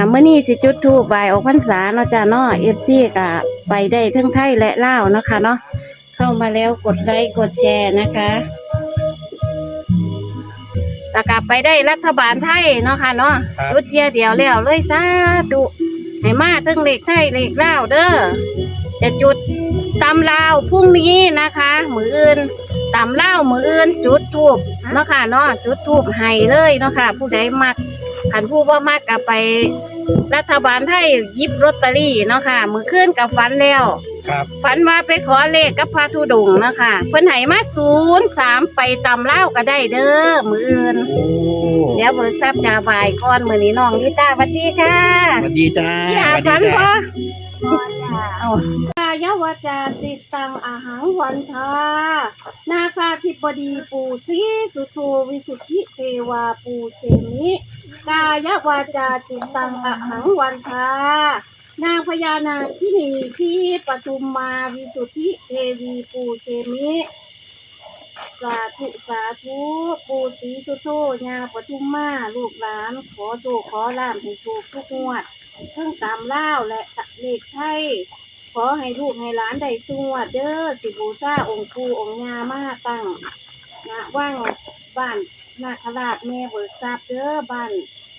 ะเมื่อนี้สิจุดทูบใบายออกพรรษาเนาะจ้าเนาะเอฟซีกะไปได้ทั้งไทยและลาวเนาะค่ะเนาะเข้ามาแล้วกดไลค์กดแชร์นะคะแล้วกลับไปได้รัฐบาลไทยเนาะค่ะเนาะครับจุดเดียวเดียวแล้วเลยสาธุให้มาทั้งเลขไทยเลขลาวเด้อจะจุดตำลาวพรุ่งนี้นะคะ มืออื่นตำลาวมืออื่นจุดทูบเนาะค่ะเนาะจุดทูบให้เลยเนาะค่ะ ผู้ใดมัก ขันผู้ว่ามากกับไป รัฐบาลไทยหยิบลอตเตอรี่เนาะค่ะ มือขึ้นกับฝันแล้ว ครับ ฝันว่าไปขอเลขกับพระธุดงค์เนาะค่ะ เพิ่นให้มาศูนย์สามไปตำเล่าวก็ได้เด้อมืออื่น โอ้เดี๋ยวเบิกทรัพย์จาบายก่อนมือนี้น้องลิต้าสวัสดีค่ะสวัสดีจ้าพี่อาสวัสฝันดีบ่จ้าเอา กายาวาจาติดตังอาหังวันทานาคาธิบดีปูสีสุโธวิสุทธิเทวาปูเชมิ กายวาจาติตังอหังวันทานางพญานาคินีที่ปทุมมาวิสุทธิเทวีปูเชมิสาธุสาธุปูสีสุโธญาปทุมมาลูกหลาน ขอโชคขอลาภให้ถูกทุกงวดเครื่องตามเล่าและเลขไทยขอให้ลูกให้หลานได้สวดเด้อสิบูชาองค์ปูองค์ยามาตั้งณว่างบ้าน นาคราชแม่เบิกทรัพย์เด้อบ้าน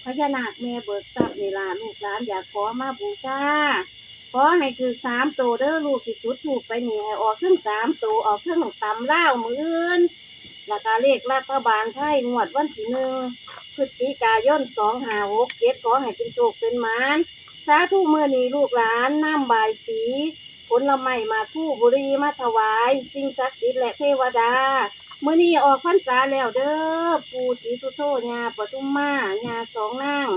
พญานาคแม่เบิกทรัพย์นี่ล่ะลูกหลานอยากขอมาบูชาขอให้คือสามโตเด้อลูกสิจุดถูกไปนี่ให้ออกเครื่องสามโตออกเครื่องตำเล่าวมืออื่นแล้วก็เลขรัฐบาลไทยงวดวันที่หนึ่งพฤศจิกายนสองหาหกเจ็ดขอให้เป็นโชคเป็นมานสาธุเมื่อนี้ลูกหลานน้ำบายสีผลไม้มาคู่บุรีมาถวาย สิ่งศักดิ์สิทธิ์และเทวดา เมื่อนี้ออกพรรษาแล้วเด้อ ปู่ศรีสุโธญาปทุมมาญาสองนาง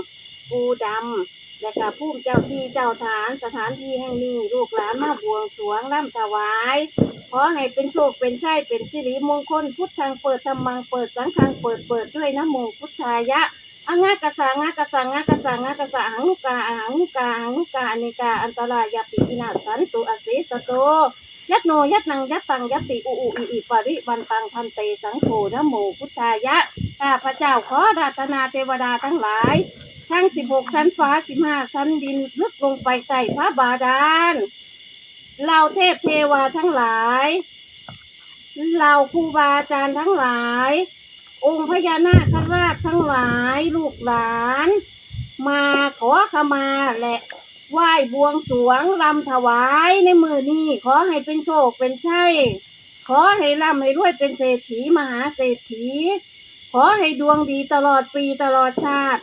ปูดำ และกับผู้เจ้าที่เจ้าฐานสถานที่แห่งนี้ลูกหลานมาบวงสรวงร่ำถวาย ขอให้เป็นโชคเป็นชัยเป็นสิริมงคล พุทธังเปิดธรรมังเปิดสังฆังเปิดเปิดด้วยนะโมพุทธายะอางากระสางากระสางากระสางากระสาหังนุกาหังนุกาหังนุกาอเนกาอันตรายาปิอินาสันตุอเสสโต ยัตโนยัตนังยัตตังยัตติอุอุอิอิปาริวันตังพันเตสังโฆนะโมพุทธายะข้าพระเจ้าขอราธนาเทวดาทั้งหลาย ทั้งสิบหกชั้นฟ้าสิบห้าชั้นดินลึกลงไปใส่พระบาดาลเหล่าเทพเทวาทั้งหลายเหล่าครูบาอาจารย์ทั้งหลาย องค์พญานาคราชทั้งหลาย ลูกหลาน มาขอขมาและ ไหว้บวงสรวงรำถวายในมือนี้ ขอให้เป็นโชคเป็นชัยขอให้ร่ำให้รวยเป็นเศรษฐีมหาเศรษฐี ขอให้ดวงดีตลอดปีตลอดชาติ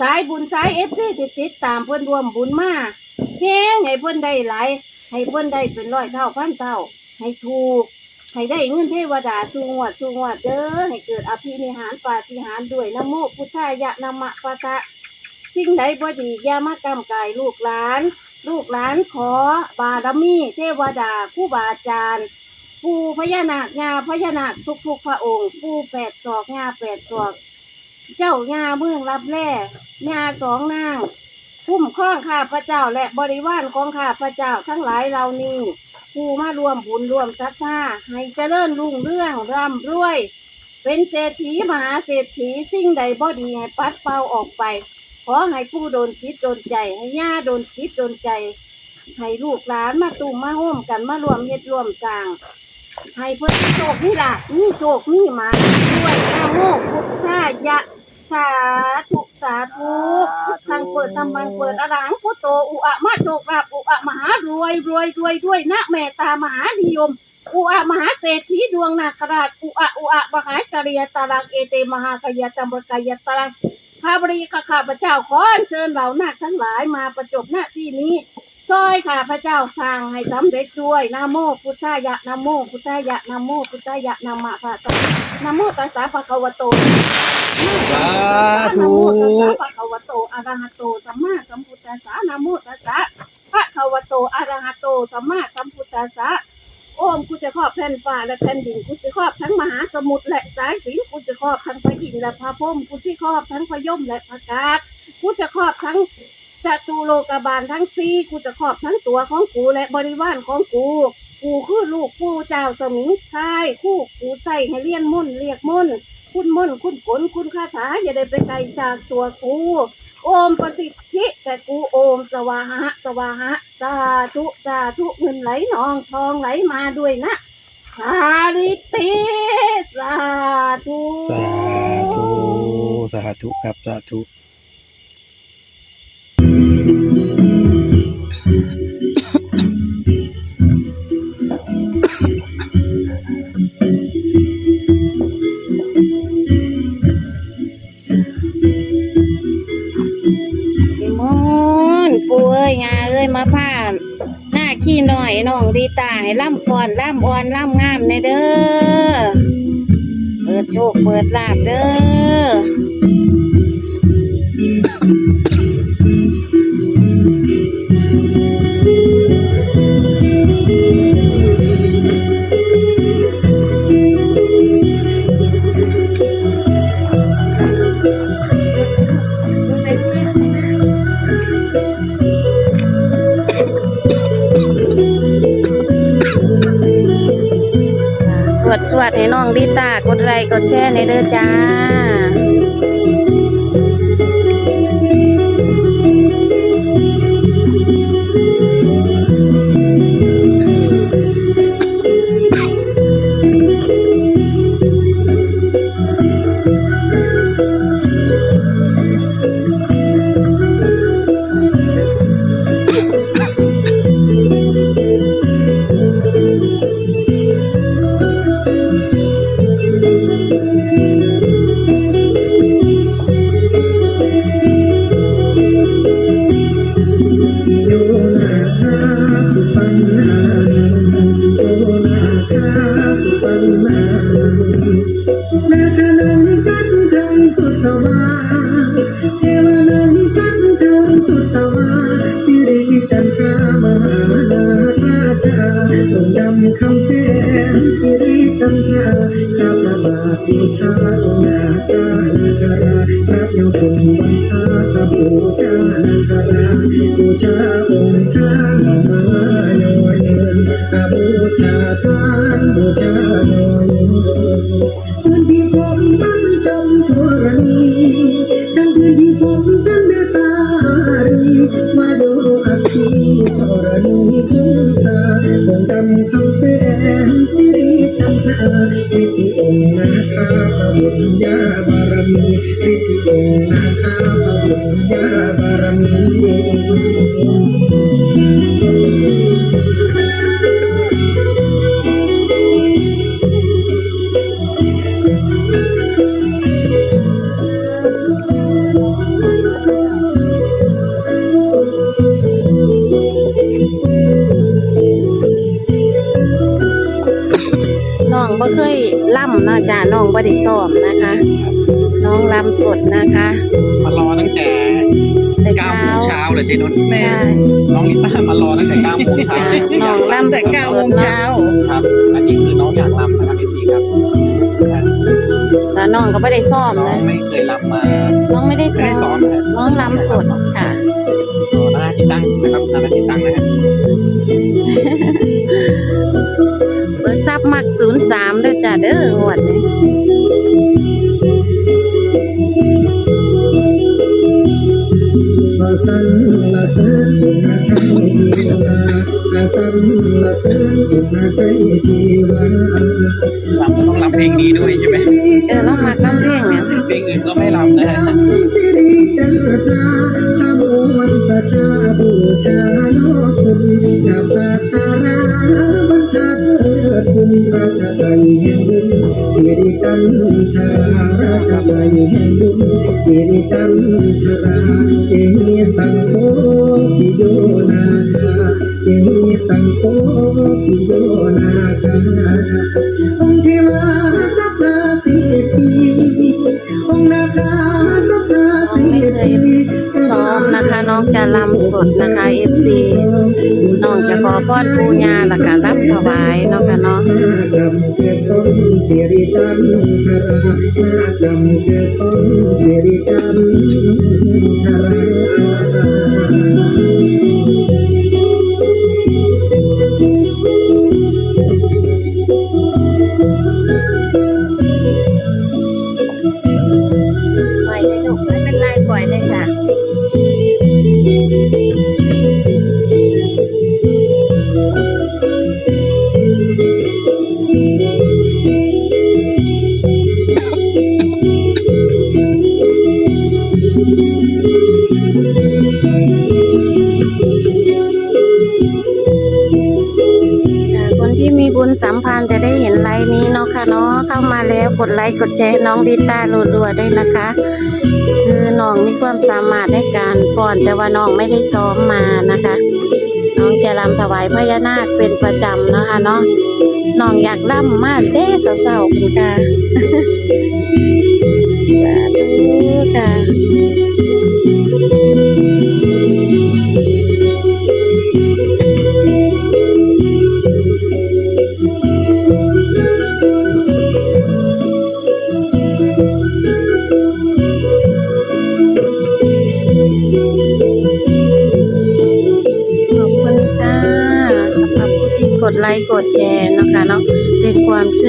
สายบุญสายเอฟซีติดติดตามเพื่อนรวมบุญมาแห้งให้เพื่อนได้หลายให้เพื่อนได้เป็นร้อยเท่าพันเท่า ให้ถูก ให้ได้เงินเทวดาสูงวัดสูงวัดเด้อให้เกิดอภินิหารปาฏิหารด้วยนโมพุทธายะนะมะปะทะ สิ่งใดบ่ดีอย่ามากำกายลูกหลาน ลูกหลานขอบารมีเทวดาผู้บาอาจารย์ผู้พญานาคงาพญานาคทุกทุกพระองค์ผู้แปดศอกงาแปดศอกเจ้างาเมืองรับแร่งาสองนางคุ้มครองข้าพระเจ้าและบริวารของข้าพระเจ้าทั้งหลายเหล่านี้ผู้มารวมบุญรวมศรัทธาให้เจริญรุ่งเรื่องร่ำรวย เป็นเศรษฐีมหาเศรษฐีสิ่งใดบ่ดีให้ปัดเป่าออกไป ขอให้ผู้โดนคิดโดนใจ ให้ย่าโดนคิดโดนใจ ให้ลูกหลานมาตุ่มมาโฮมกันมารวมเฮ็ดรวมสร้างให้เพื่อนโชคนี่ล่ะนี่โชคนี่มาด้วยนะโมพุทธายะสาธุสาธุพุทธังเปิดธรรมังเปิดอรังพุทโตอุอะมาโชคลาภอุอะมหารวยรวยรวยด้วยนะแม่ตามหานิยมอุอะมหาเศรษฐีดวงนาคราชอุอะอุอะมหาจริยตารังเอเตมหากายตัมบกายตารัง ข้าบริกข้าพระเจ้าขอเชิญเหล่านาคทั้งหลายมาประจบหน้าที่นี้ซอยข้าพระเจ้าสร้างให้สำเร็จด้วยนโมพุทธายะนโมพุทธายะนโมพุทธายะนะมะพะตนโมตัสสะภะคะวะโตสานะโมตัสสะภะคะวะโตอะระหะโตสัมมาสัมพุทธัสสะนะโมตัสสะภะคะวะโตอะระหะโตสัมมาสัมพุทธัสสะ โอมกูจะครอบแผ่นฟ้าและแผ่นดินกูจะครอบทั้งมหาสมุทรและสายสินกูจะครอบทั้งพระอินทร์และพระพรหมกูจะครอบทั้งพระยมและพระกาศกูจะครอบทั้งจตุโลกบาลทั้งสี่กูจะครอบทั้งตัวของกูและบริวารของกูกูคือลูกผู้เจ้าสมิงชายคู่กูใส่ให้เลี้ยนมุ่นเรียกมุ่นคุณมนต์คุณฝนคุณคาถาอย่าได้ไปไกลจากตัวกู โอมประสิทธิแก่กูโอมสวาหะสวาหะสาธุสาธุเงินไหลนองทองไหลมาด้วยนะสาธิติสาธุสาธุสาธุครับสาธุ หน้าขี้หน่อยน้องดีตาให้ล่ำฟอนล่ำอ่อนล่ำงามในเด้อ เปิดโชคเปิดลาบเด้อ ดแชร์ในเด้อจ้า เลยเจนุชใช่น้องลิต้ามารอตั้งแต่9โมงเช้าน้องลำแต่เก้าโมงเช้าครับ อันนี้คือน้องอยากรำนะครับพี่ซีครับแต่น้องก็ไม่ได้ซ้อมน้อนะงไม่เคยรำมาน้องไม่ได้ไม่ได้ซ้ซ้ออมมนะน้องลำสดค่ะหน้าที่ตั้งนะครับหน้าที่ตั้งนะฮะเปิดซับมักศูนย์สามเด้อจ้าเด้องวดนี้ สันละเสริญคุณนาไทยทีวาสันละเสริญคุณนาไทยทีวารำต้องรำเพลงนี้ด้วยใช่ไหมเออน้องมักน้ำเพลงเนี่ยเพลงอื่นก็ไม่รำนะฮะสิริจันทราขบวนประชาบูชาโลคุณกราบสักการะ ราชใจแห่งบุญสิริจันทราราชใจแห่งบุญสิริจันทราเอสังโฆปิโยนาคาเอสังโฆปิโยนาคาองค์เทวาสัพพะเสิทธิองค์นาคาสัพพะเสิทธิซ้อม นะคะ น้องจะลำสดนะคะเอฟซีน้องจะขอพรปูญาแล้วก็รับถวายเนาะค่ะเนาะดำเกิดต้นสิริจันทรา กดแชร์น้องดิต้ารัวๆด้วยนะคะ คือน้องมีความสามารถในการฟ้อนแต่ว่าน้องไม่ได้ซ้อมมานะคะ น้องจะรำถวายพญานาคเป็นประจำนะคะเนาะน้องอยากร่ำมากเด้สาวๆคุณค่ะสาธุค่ะ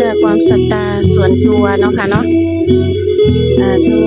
พื่อความศรัทธาส่วนตัวเนาะค่ะเนาะสาธุ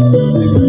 Amen.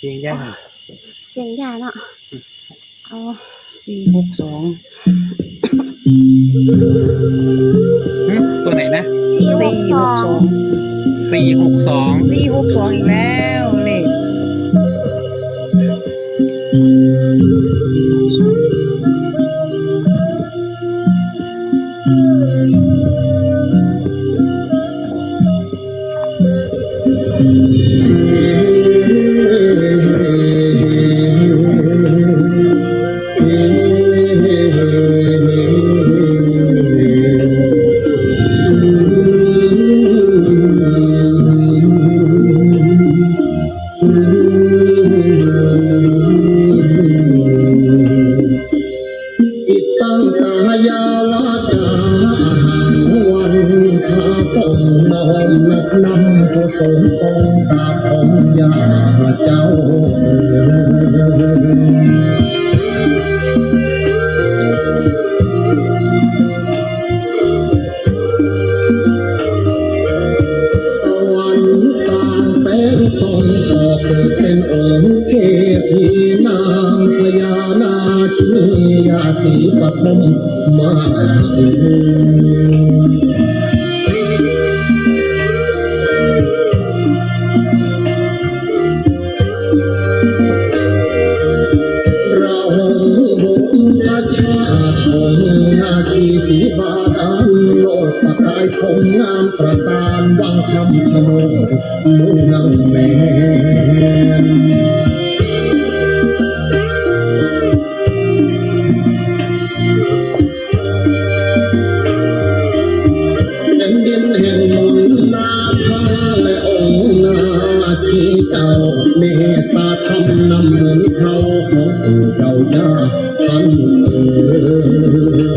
เสียงยากเสียงยากเนาะเอาสี่หกสองตัวไหนนะสี่หกสองสี่หกสองสี่หกสองอีกแล้วเลย ശ്രീപട്ടണം മാ คำนำเหมือนเขาของเจ้าย่าทั้งเออ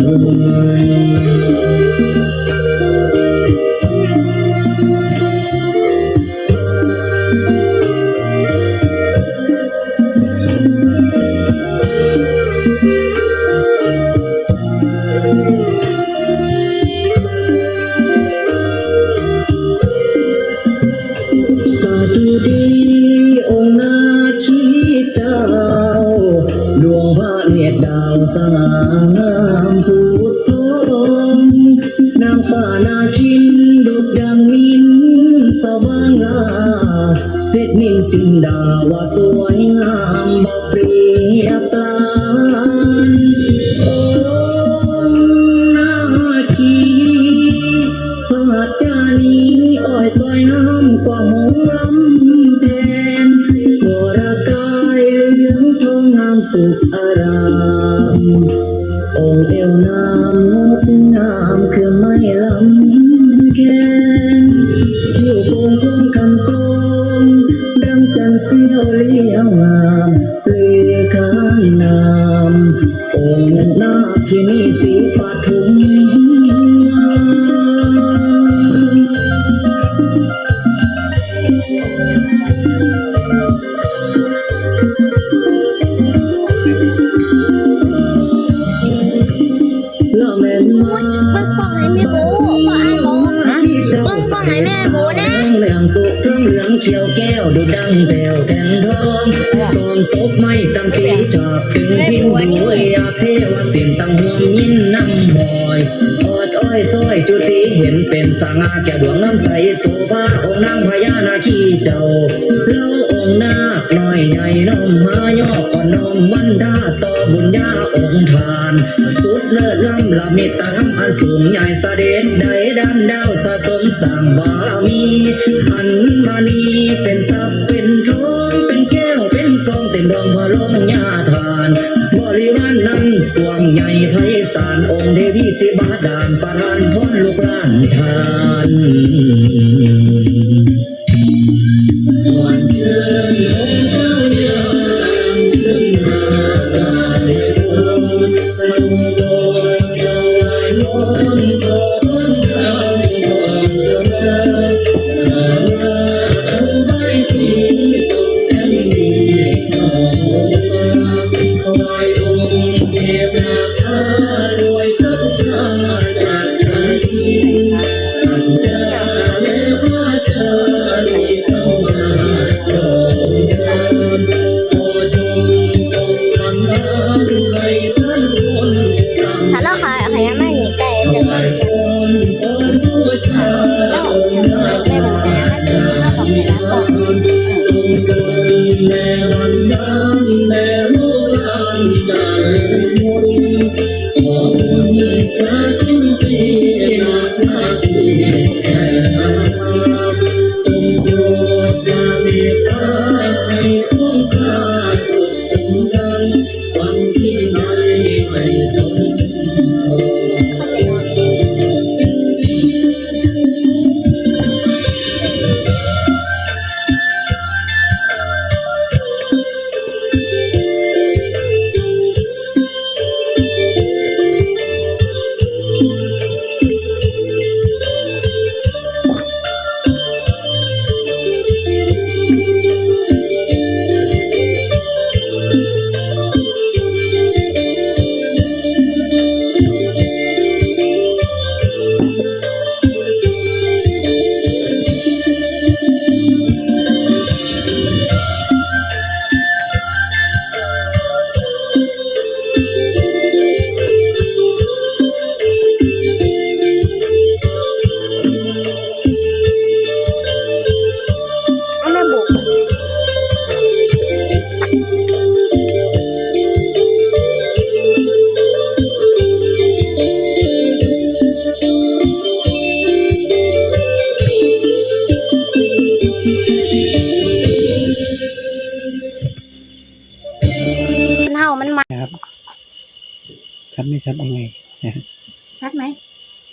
เหลืองสุกทั้งเหลืองเขียวแก้วดูดังแถวแทงทองตอนตกไม่ตั้งตีจอบถึงพิมพ์ด้วยอาเทวสินตั้งห่วงยินน้ำหอยออดอ้อยซอยจุติเห็นเป็นสางาแก่ดวงน้ำใสโสภาองค์นางพญานาคีเจ้าเล่าองค์นา ใหญ่น้อมหายอก่อนน้อมมันดาต่อบุญญาองค์ทาน สุดเลิศล้ำละมิตรอันสูงใหญ่เสด็จใดดันดาวสะสมสร้างบารมีอันมานีเป็นทรัพย์เป็นทองเป็นแก้วเป็นกองเต็มรองพระลงญาทานบริวารนั้นกวางใหญ่ไพศาลองค์เทวีสิบาดานประทานพรลูกหลานทาน น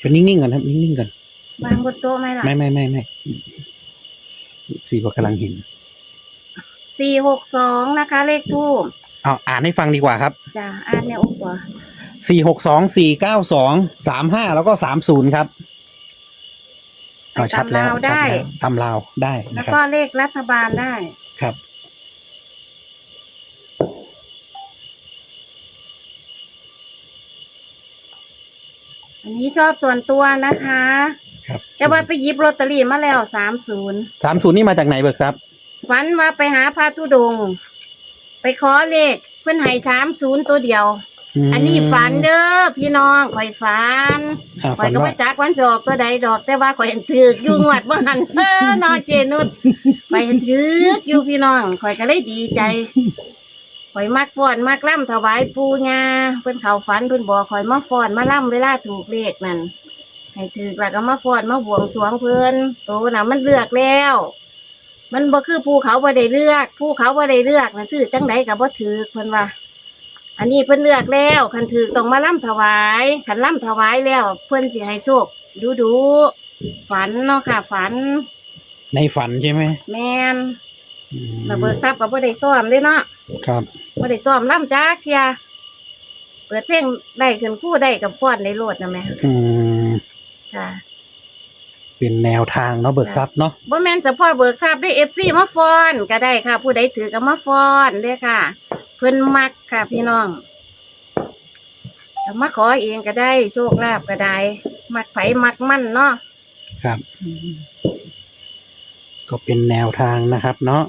ชวนนิ่งๆก่อนครับนิ่งๆก่อนวางบนโต๊ะไหมล่ะไม่ไม่ไม่ไม่สี่ว่ากำลังเห็นสี่หกสองนะคะ เลขทูบเอาอ่านให้ฟังดีกว่าครับจ้าอ่านเนี่ยอุปกรสี่หกสองสี่เก้าสองสามห้าแล้วก็สามศูนย์ครับเอาชัดแล้วตำราวได้ชัดแล้วตำลาวได้แล้วนะคก็รับเลขรัฐบาลได้ครับ อันนี้ชอบส่วนตัวนะคะครับ แต่ว่าไปหยิบลอตเตอรี่มาแล้วสามศูนย์สามศูนย์นี่มาจากไหนเบิกทรัพย์ฝันว่าไปหาพระธุดงค์ไปขอเลขเพื่อนให้สามศูนย์ตัวเดียว มอันนี้ฝันเด้อพี่น้องข่อยฝันอ่าข่อฝัยนก็ว่ามาจักวันสอบตัวใดดอก แต่ว่าข่อยเห็นถือกอยู่งวดว่าหันเออนอเจนุดข่อยเห็นถือกอยู่พี่น้องข่อยก็เลยดีใจ ข่อยมักฟ้อนมักล่ำถวายปูงาเพิ่นเขาฝันเพิ่นบอกข่อยมาฟ้อนมาล่ำเวลาถูกเลขนั่นให้ถือกแล้วก็มาฟ้อนมาบวงสรวงเพิ่นโตน่ะมันเลือกแล้ว มันบ่คือภูเขาบ่ได้เลือกภูเขาบ่ได้เลือกนะซื้อจังไดก็บ่ถือเพิ่นว่า อันนี้เพิ่นเลือกแล้วคันถือต้องมาล่ำถวายคันล่ำถวายแล้วเพิ่นสิให้โชคดูดูๆฝันเนาะค่ะ ฝัน ในฝันใช่ไหมแม่นอืม ระเบิดทรัพย์ก็บ่ได้ซ้อมเลยเนาะครับบ่ได้ซ้อมล่ำจักเที่ยเปิดเพลงได้ขึ้นคู่ได้กับฟ้อนในโลดนะแม่อืมค่ะเป็นแนวทางเนาะเบิกทรัพย์เนาะบ่แม่นเฉพาะเบิกทรัพย์ได้ FC มาฟ้อนก็ได้ค่ะ ผู้ใดถือก็มาฟ้อนเด้อค่ะ เพิ่นมักค่ะ พี่น้องก็มาขอเองก็ได้โชคลาภก็ได้ มักไผมักมั่นเนาะครับ ก็เป็นแนวทางนะครับเนาะ